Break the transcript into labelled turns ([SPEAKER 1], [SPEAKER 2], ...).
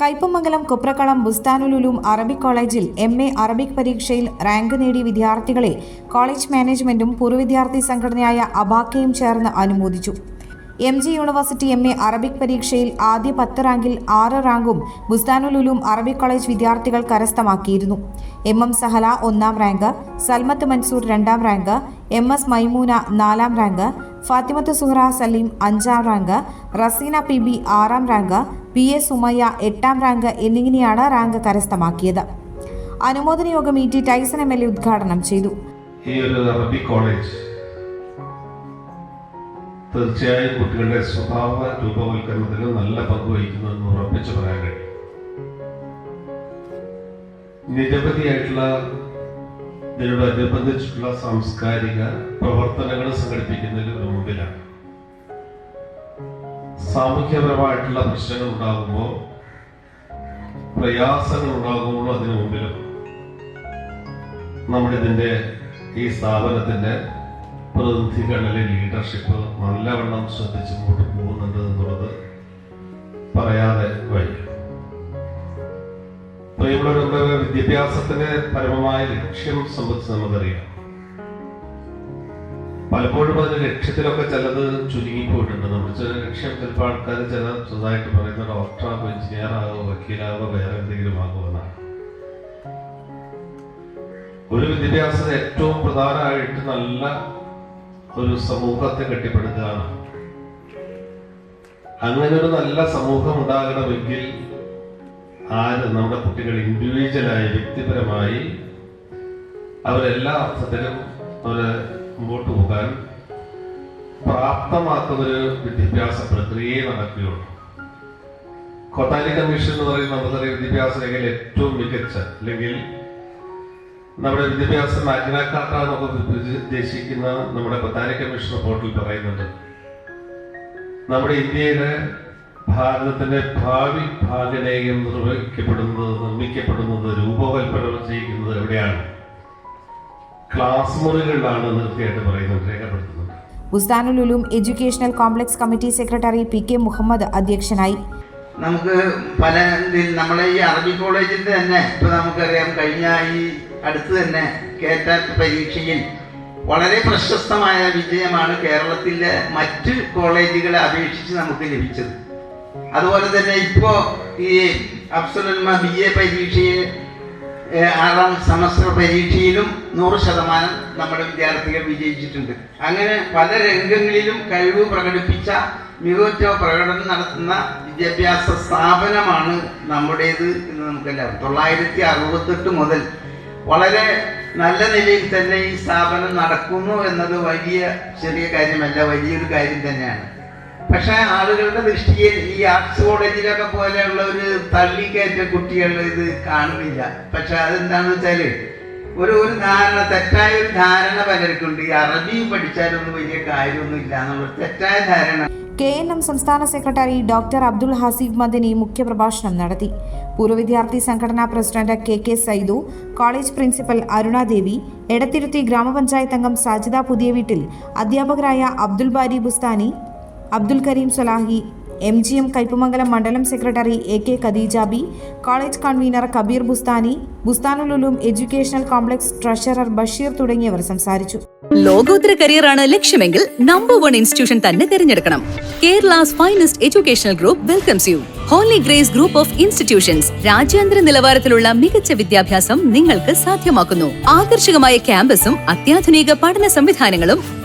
[SPEAKER 1] Kaipamangalam Kuprakkalam ബുസ്താനുലുലും Arabic കോളേജിൽ M A Arabic പരീക്ഷയിൽ rank നേടിയ വിദ്യാർത്ഥികളെ കോളേജ് മാനേജ്മെന്റും പൂർവ വിദ്യാർത്ഥി സംഘടനയായ അബാക്കയും ചേർന്ന് അനുമോദിച്ചു. M G university M A Arabic പരീക്ഷയിൽ ആദ്യ പത്ത് റാങ്കിൽ ആറ് റാങ്കും ബുസ്താനുലുലും അറബിക് കോളേജ് വിദ്യാർത്ഥികൾ കരസ്ഥമാക്കിയിരുന്നു. എം എം സഹല ഒന്നാം റാങ്ക് സൽമത്ത് മൻസൂർ രണ്ടാം റാങ്ക് എം എസ് മൈമൂന നാലാം റാങ്ക് ഫാത്തിമത്ത് സുഹറ സലീം അഞ്ചാം റാങ്ക് റസീന പി ബി ആറാം റാങ്ക് പി എസ് സുമയ്യ എട്ടാം റാങ്ക് എന്നിങ്ങനെയാണ് റാങ്ക് കരസ്ഥമാക്കിയത്. അനുമോദന യോഗം E T Tyson M L A ഉദ്ഘാടനം ചെയ്തു.
[SPEAKER 2] കോളേജ് തീർച്ചയായും കുട്ടികളുടെ സ്വഭാവ രൂപവൽക്കരണത്തിന് നല്ല പങ്ക് വഹിക്കുന്നുവെന്ന് ഉറപ്പിച്ചു പറയാൻ കഴിയും. നിരവധിയായിട്ടുള്ള ഇതിനോടനുബന്ധിച്ചിട്ടുള്ള സാംസ്കാരിക പ്രവർത്തനങ്ങൾ സംഘടിപ്പിക്കുന്നതിന് മുമ്പിലാണ്. സാമൂഹ്യപരമായിട്ടുള്ള പ്രശ്നങ്ങൾ ഉണ്ടാകുമ്പോൾ പ്രയാസങ്ങൾ ഉണ്ടാകുമ്പോൾ അതിനു മുമ്പിലും നമ്മുടെ ഈ സ്ഥാപനത്തിന്റെ പ്രതിനിധികളിലെ ലീഡർഷിപ്പ് നല്ലവണ്ണം ശ്രദ്ധിച്ച് മുമ്പോട്ട് പോകുന്നുണ്ട് എന്നുള്ളത് പറയാതെ വയ്യ പ്രിയമുള്ളവരുടെ വിദ്യാഭ്യാസത്തിന്റെ പരമമായ ലക്ഷ്യം സംബന്ധിച്ച് നമുക്കറിയാം. പലപ്പോഴും അതിന് ലക്ഷ്യത്തിലൊക്കെ ചിലത് ചുരുങ്ങിപ്പോയിട്ടുണ്ട്. നമ്മൾ ചില ലക്ഷ്യം ചിലപ്പോൾ ആൾക്കാർ ചില ചെറുതായിട്ട് പറയുന്ന ഡോക്ടറാകോ എഞ്ചിനീയർ ആകോ വക്കീലാകോ വേറെ എന്തെങ്കിലും ആകോ എന്നാണ്. ഒരു വിദ്യാഭ്യാസത്തിന് ഏറ്റവും പ്രധാനമായിട്ട് നല്ല ഒരു സമൂഹത്തെ കെട്ടിപ്പടുക്കുകയാണ് അങ്ങനെ ഒരു നല്ല സമൂഹം ഉണ്ടാകണമെങ്കിൽ ആര് നമ്മുടെ കുട്ടികൾ ഇൻഡിവിജ്വലായി വ്യക്തിപരമായി അവരെല്ലാ അർത്ഥത്തിലും അവർ മുമ്പോട്ട് പോകാൻ പ്രാപ്തമാക്കുന്ന ഒരു വിദ്യാഭ്യാസ പ്രക്രിയയെ നടക്കുകയുള്ളൂ കൊട്ടാരി കമ്മീഷൻ എന്ന് പറയുന്ന നമ്മുടെ വിദ്യാഭ്യാസ രംഗയിൽ ഏറ്റവും മികച്ച അല്ലെങ്കിൽ നമ്മുടെ വിദ്യാഭ്യാസ മാഗ്നാക്കാട്ട എന്നൊക്കെ ഉദ്ദേശിക്കുന്ന നമ്മുടെ കൊട്ടാരി കമ്മീഷൻ റിപ്പോർട്ടിൽ പറയുന്നുണ്ട്. നമ്മുടെ ഇന്ത്യയിലെ ഭാരതത്തിന്റെ ഭാവി ഭാഗനേയം നിർവഹിക്കപ്പെടുന്നത് നിർമ്മിക്കപ്പെടുന്നത് രൂപകൽപ്പന ചെയ്യിക്കുന്നത് എവിടെയാണ്? ക്ലാസ് മുറികളിലാണ് തീർച്ചയായിട്ടും പറയുന്നത് രേഖപ്പെടുത്തുന്നത്
[SPEAKER 1] Bustanul Uloom educational complex committee secretary P K Muhammad അധ്യക്ഷനായി.
[SPEAKER 3] നമുക്ക് പല നമ്മളെ ഈ അറബി കോളേജിന്റെ തന്നെ ഇപ്പൊ നമുക്കറിയാം കഴിഞ്ഞ ഈ അടുത്ത് തന്നെ കേറ്റാറ്റ് പരീക്ഷയിൽ വളരെ പ്രശസ്തമായ വിജയമാണ് കേരളത്തിലെ മറ്റ് കോളേജുകളെ അപേക്ഷിച്ച് നമുക്ക് ലഭിച്ചത്. അതുപോലെ തന്നെ ഇപ്പോ ഈ അഫ്സലുൽമ ബി എ പരീക്ഷയിൽ ഏഹ്, ആറാം സെമസ്റ്റർ പരീക്ഷയിലും നൂറ് ശതമാനം നമ്മുടെ വിദ്യാർത്ഥികൾ വിജയിച്ചിട്ടുണ്ട്. അങ്ങനെ പല രംഗങ്ങളിലും കഴിവ് പ്രകടിപ്പിച്ച മികവുറ്റ പ്രകടനം നടത്തുന്ന വിദ്യാഭ്യാസ സ്ഥാപനമാണ് നമ്മുടേത് എന്ന് നമുക്കെല്ലാം തൊള്ളായിരത്തി അറുപത്തെട്ട് മുതൽ വളരെ നല്ല നിലയിൽ തന്നെ ഈ സ്ഥാപനം നടക്കുന്നു എന്നത് വലിയ ചെറിയ കാര്യമല്ല വലിയൊരു കാര്യം തന്നെയാണ്. പക്ഷെ ആളുകളുടെ ദൃഷ്ടിയിൽ ഈ ആർട്സ് കോളേജിലൊക്കെ പോലെയുള്ള ഒരു തള്ളിക്കയറ്റ കുട്ടികൾ ഇത് കാണുന്നില്ല. പക്ഷെ അതെന്താണെന്ന് വെച്ചാൽ ഒരു ഒരു ധാരണ തെറ്റായ ഒരു ധാരണ പലർക്കുണ്ട്. ഈ അറബി പഠിച്ചാലൊന്നും വലിയ കാര്യമൊന്നും ഇല്ല എന്നുള്ള തെറ്റായ ധാരണ.
[SPEAKER 1] കെ എൻ എം സംസ്ഥാന സെക്രട്ടറി ഡോക്ടർ അബ്ദുൾ ഹസീബ് മദനി മുഖ്യപ്രഭാഷണം നടത്തി. പൂർവ വിദ്യാർത്ഥി സംഘടനാ president K K Saidu college principal Arunadevi Edathiruthi ഗ്രാമപഞ്ചായത്ത് അംഗം സാജിദ പുതിയ വീട്ടിൽ അധ്യാപകരായ Abdul Bari Bustani Abdul Kareem Salahi M G M Kaipamangalam മണ്ഡലം secretary A K Khadeejabi college convener Kabeer Bustani Bustanul Uloom educational complex treasurer Basheer തുടങ്ങിയവർ സംസാരിച്ചു.
[SPEAKER 4] ലോകോത്തര കരിയറാണ് ലക്ഷ്യമെങ്കിൽ നമ്പർ വൺ ഇൻസ്റ്റിറ്റ്യൂഷൻ തന്നെ തിരഞ്ഞെടുക്കണം. Kerala's finest educational group welcomes you holy grace group of institutions രാജ്യാന്തര നിലവാരത്തിലുള്ള മികച്ച വിദ്യാഭ്യാസം നിങ്ങൾക്ക് സാധ്യമാക്കുന്നു. ആകർഷകമായ ക്യാമ്പസും അത്യാധുനിക പഠന സംവിധാനങ്ങളും